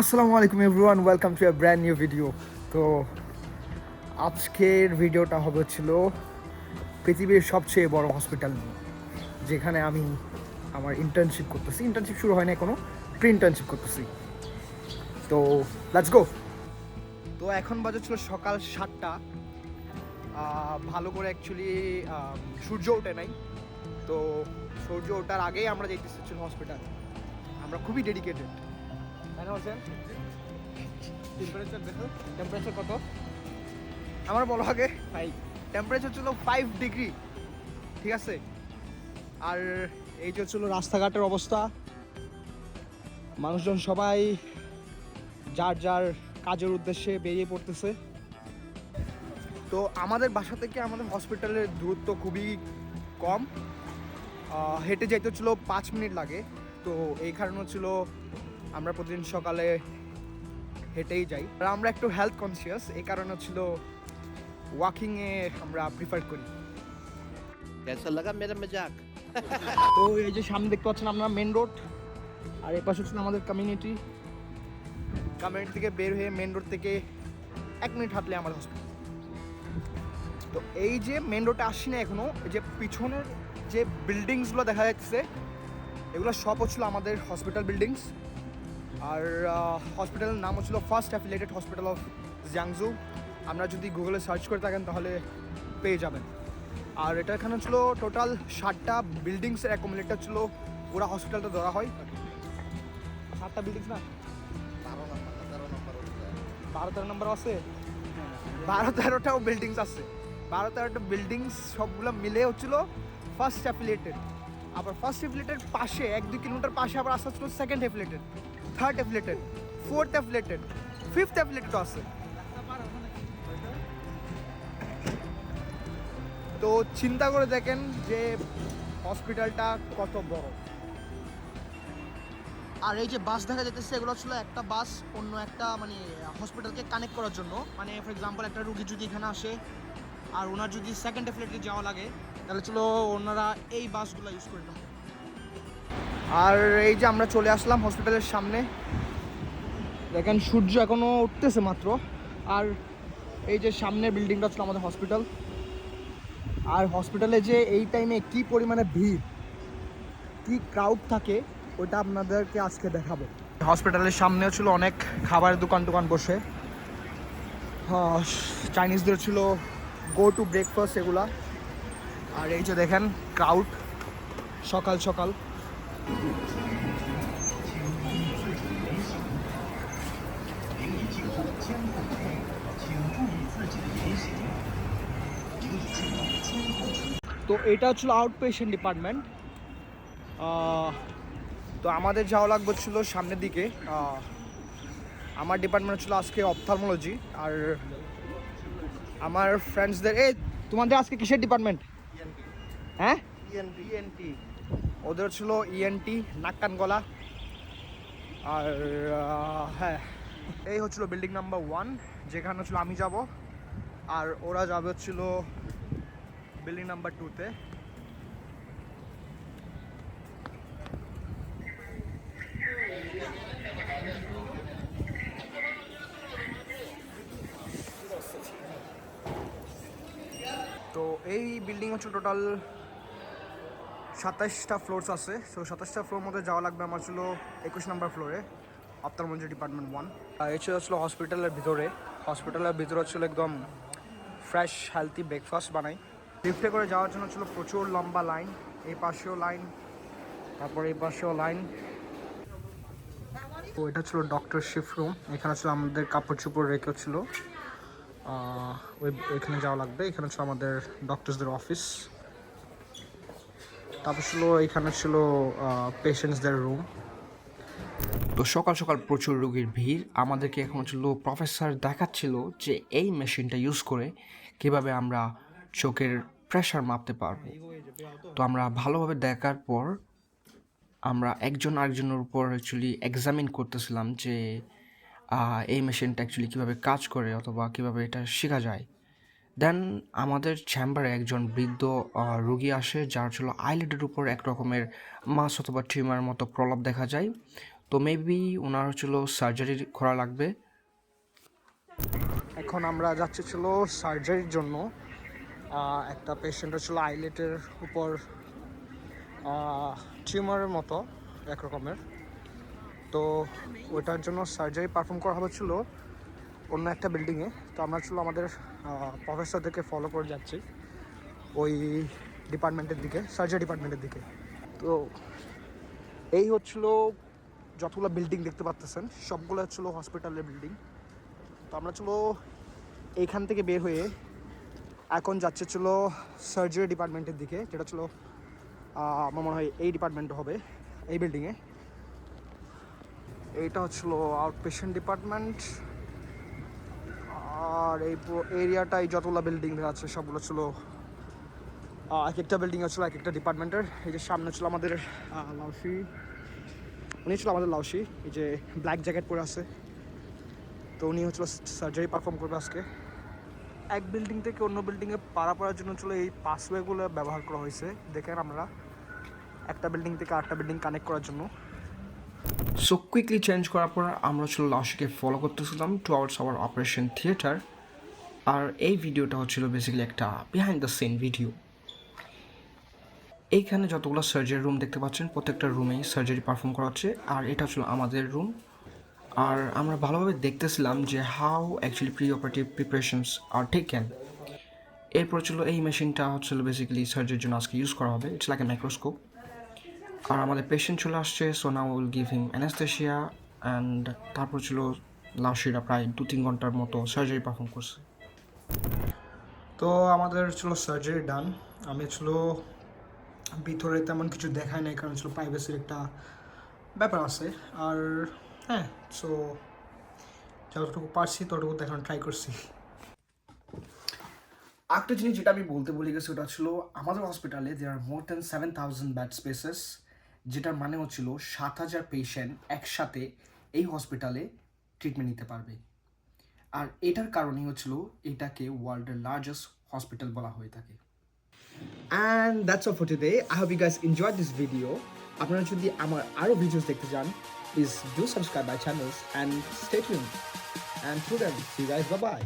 আসসালামু আলাইকুম everyone welcome to a brand new video তো আজকের ভিডিওটা হবে ছিল পৃথিবীর সবচেয়ে বড় হসপিটাল নিয়ে, যেখানে আমি আমার ইন্টার্নশিপ করতেছি। ইন্টার্নশিপ শুরু হয় না কোনো প্রি ইন্টার্নশিপ করতেছি। তো লেটস গো তো এখন বাজে ছিল সকাল সাতটা। ভালো করে অ্যাকচুয়ালি সূর্য ওঠে নাই। তো সূর্য ওঠার আগেই আমরা যেতেছি হসপিটাল আমরা খুবই ডেডিকেটেড টেম্পারেচার দেখো। টেম্পারেচার কত? আমার বলো আগে। ফাইভ টেম্পারেচার ছিল ফাইভ ডিগ্রি ঠিক আছে? আর এই যে ছিল রাস্তাঘাটের অবস্থা। মানুষজন সবাই যার যার কাজের উদ্দেশ্যে বেরিয়ে পড়তেছে। তো আমাদের বাসা থেকে আমাদের হসপিটালের দূরত্ব খুবই কম। হেঁটে যাইতে ছিল পাঁচ মিনিট লাগে। তো এই কারণে ছিল আমরা প্রতিদিন সকালে হেঁটেই যাই আর আমরা একটু হেলথ কনসিয়াস এই কারণে ছিল ওয়াকিংয়ে আমরা প্রিফার করি कैसा लगा मेरा मजाक তো এই যে সামনে দেখতে পাচ্ছেন আমরা মেন রোড আর এই পাশে হচ্ছে আমাদের কমিউনিটি কমিউনিটি থেকে বের হয়ে মেন রোড থেকে এক মিনিট হাঁটলে আমাদের হসপিটাল তো এই যে মেন রোডে আসছি না এখনো এই যে পিছনের যে বিল্ডিংসগুলো দেখা যাচ্ছে এগুলো সব হচ্ছিল আমাদের হসপিটাল বিল্ডিংস আর হসপিটালের নাম হচ্ছিল ফার্স্ট অ্যাফিলেটেড হসপিটাল অফ জিয়াংজু আমরা যদি গুগলে সার্চ করে থাকেন তাহলে পেয়ে যাবেন। আর এটা এখানে ছিল টোটাল ষাটটা বিল্ডিংসের অ্যাকোমোলেটর ছিল। পুরো হসপিটালটা ধরা হয়। ষাটটা বিল্ডিংস না? বারো তেরো নম্বর আছে? বারো তেরোটাও বিল্ডিংস আছে। বারো তেরোটা বিল্ডিংস সবগুলো মিলে হচ্ছিল ফার্স্ট অ্যাফিলেটেড আবার ফার্স্ট অ্যাফিলিয়েটেড পাশে এক দুই কিলোমিটার পাশে আবার আসতে হচ্ছিল second affiliated third affiliated fourth affiliated fifth অ্যাফিলিয়েটেডও আছে তো চিন্তা করে দেখেন যে হসপিটালটা কত বড় আর এই যে বাস দেখা যেতেছে এগুলো ছিল একটা বাস অন্য একটা মানে হসপিটালকে কানেক্ট করার জন্য। মানে ফর এক্সাম্পল একটা রুগী যদি এখানে আসে, আর ওনার যদি সেকেন্ড ডেফিনেটলি যাওয়া লাগে, তাহলে ছিল ওনারা এই বাসগুলো ইউজ করে না আর এই যে আমরা চলে আসলাম হসপিটালের সামনে। দেখেন, সূর্য এখনও উঠতেছে মাত্র। আর এই যে সামনের বিল্ডিংটা ছিল আমাদের হসপিটাল আর হসপিটালে যে এই টাইমে কি পরিমাণে ভিড়, কি ক্রাউড থাকে ওটা আপনাদেরকে আজকে দেখাবো। হসপিটালের সামনেও ছিল অনেক খাবারের দোকান টোকান বসে। চাইনিজদের ছিল গো টু ব্রেকফাস্ট এগুলা। আর এই যে দেখেন ক্রাউড সকাল সকাল। তো এটা হচ্ছিল আউট পেশেন্ট ডিপার্টমেন্ট তো আমাদের যাওয়া লাগবে ছিল সামনের দিকে। আমার ডিপার্টমেন্ট ছিল আজকে অপথালমোলজি আর আমার ফ্রেন্ডসদের এই তোমাদের আজকে কিসের ডিপার্টমেন্ট হ্যাঁ? টিএনটি ওদের ছিল ইএনটি নাক কান গলা। আর হ্যাঁ এই হচ্ছিল বিল্ডিং নাম্বার ওয়ান যেখানে হচ্ছিল আমি যাব। আর ওরা যাবে হচ্ছিল বিল্ডিং নাম্বার টুতে তো। এই বিল্ডিং হচ্ছে টোটাল সাতাশটা ফ্লোরস আছে। সো সাতাশটা ফ্লোর মধ্যে যাওয়া লাগবে আমার ছিল একুশ নম্বর ফ্লোরে অপথালমোলজি ডিপার্টমেন্ট ওয়ান এই ছিল ছিল হসপিটালের ভিতরে। হসপিটালের ভিতরে ছিল একদম ফ্রেশ হেলদি ব্রেকফাস্ট বানাই। লিফটে করে যাওয়ার জন্য ছিল প্রচুর লম্বা লাইন এই পাশেও লাইন তারপর এই পাশেও লাইন তো এটা ছিল ডক্টর শিফট রুম এখানে ছিল আমাদের কাপড় চোপড় রেখে ছিল। ওই এখানে যাওয়া লাগবে এখানে ছিল আমাদের ডক্টরসদের অফিস তারপর ছিল, এখানে ছিল পেশেন্টসদের রুম তো সকাল সকাল প্রচুর রোগীর ভিড়। আমাদেরকে এখন ছিল প্রফেসর দেখাচ্ছিল যে এই মেশিনটা ইউজ করে কীভাবে আমরা চোখের প্রেশার মাপতে পারব। তো আমরা ভালোভাবে দেখার পর আমরা একজন আরেকজনের উপর অ্যাকচুয়ালি এক্সামিন করতেছিলাম যে এই মেশিনটা অ্যাকচুয়ালি কীভাবে কাজ করে অথবা কীভাবে এটা শেখা যায়। দেন আমাদের চেম্বারে একজন বৃদ্ধ রোগী আসে যার ছিল আইলেটের উপর এক রকমের মাস অথবা টিউমার মতো প্রলাপ দেখা যায়। তো মেবি ওনার ছিল সার্জারি করা লাগবে। এখন আমরা যাচ্ছি ছিল সার্জারির জন্য। একটা পেশেন্টের ছিল আইলেটের উপর টিউমারের মতো এক রকমের। তো ওটার জন্য সার্জারি পারফর্ম করা হচ্ছিল। অন্য একটা বিল্ডিংয়ে তো আমরা ছিল আমাদের প্রফেসর প্রফেসরদেরকে ফলো করে যাচ্ছি। ওই ডিপার্টমেন্টের দিকে সার্জারি ডিপার্টমেন্টের দিকে। তো এই হচ্ছিল যতগুলো বিল্ডিং দেখতে পাচ্তেছেন সবগুলো হচ্ছিল হসপিটালের বিল্ডিং তো আমরা ছিল এইখান থেকে বের হয়ে এখন যাচ্ছে ছিল সার্জারি ডিপার্টমেন্টের দিকে, যেটা ছিল আমার মনে হয় এই ডিপার্টমেন্ট হবে, এই বিল্ডিংয়ে এইটা হচ্ছিল আউট পেশেন্ট ডিপার্টমেন্ট আর এই এরিয়াটাই যতগুলো বিল্ডিং আছে, সবগুলো ছিল এক একটা বিল্ডিং ছিল এক একটা ডিপার্টমেন্টের এই যে সামনে ছিল আমাদের লাউসি। উনি ছিল আমাদের লাউসি, এই যে ব্ল্যাক জ্যাকেট পরে আছে। তো উনি হচ্ছিল সার্জারি পারফর্ম করবে আজকে। এক বিল্ডিং থেকে অন্য বিল্ডিংয়ে পাড়া পড়ার জন্য ছিল এই পাসওয়েগুলো ব্যবহার করা হয়েছে। দেখেন আমরা, একটা বিল্ডিং থেকে আরেকটা বিল্ডিং কানেক্ট করার জন্য। সো কুইকলি চেঞ্জ করার পর আমরা ছিল লাশকে ফলো করতেছিলাম two hours hour operation theatre আর এই ভিডিওটা হচ্ছিল বেসিক্যালি একটা বিহাইন্ড দ্য সিন ভিডিও এইখানে যতগুলো সার্জারি রুম দেখতে পাচ্ছেন, প্রত্যেকটা রুমেই সার্জারি পারফর্ম করা হচ্ছে আর এটা ছিল আমাদের রুম আর আমরা ভালোভাবে দেখতেছিলাম যে how actually pre operative preparations are taken এরপর ছিল এই মেশিনটা হচ্ছিল বেসিক্যালি সার্জারির জন্য আজকে ইউজ করা হবে। ইটস লাইক এ মাইক্রোস্কোপ আর আমাদের পেশেন্ট চলে আসছে so now will give him anaesthesia and তারপর ছিল লাশিরা প্রায় দু তিন ঘণ্টার মতো সার্জারি পারফর্ম করছে। তো আমাদের ছিল সার্জারি ডান আমি ছিল ভিতরে তেমন কিছু দেখায় নাই কারণ ছিল প্রাইভেসির একটা ব্যাপার আছে। আর হ্যাঁ সো যতটুকু পারছি ততটুকু দেখানো ট্রাই করছি। একটা জিনিস যেটা আমি বলতে বলে গেছি, ওটা ছিল আমাদের হসপিটালে there are more than seven thousand bed spaces যেটার মানে হচ্ছিল সাত হাজার পেশেন্ট একসাথে এই হসপিটালে ট্রিটমেন্ট নিতে পারবে। আর এটার কারণেই হচ্ছিল এটাকে ওয়ার্ল্ডের লার্জেস্ট হসপিটাল বলা হয়ে থাকে। And that's all for today I hope you guys enjoy this video আপনারা যদি আমার আরও ভিডিওস দেখতে চান please do subscribe my channels and stay tune and through them see guys bye bye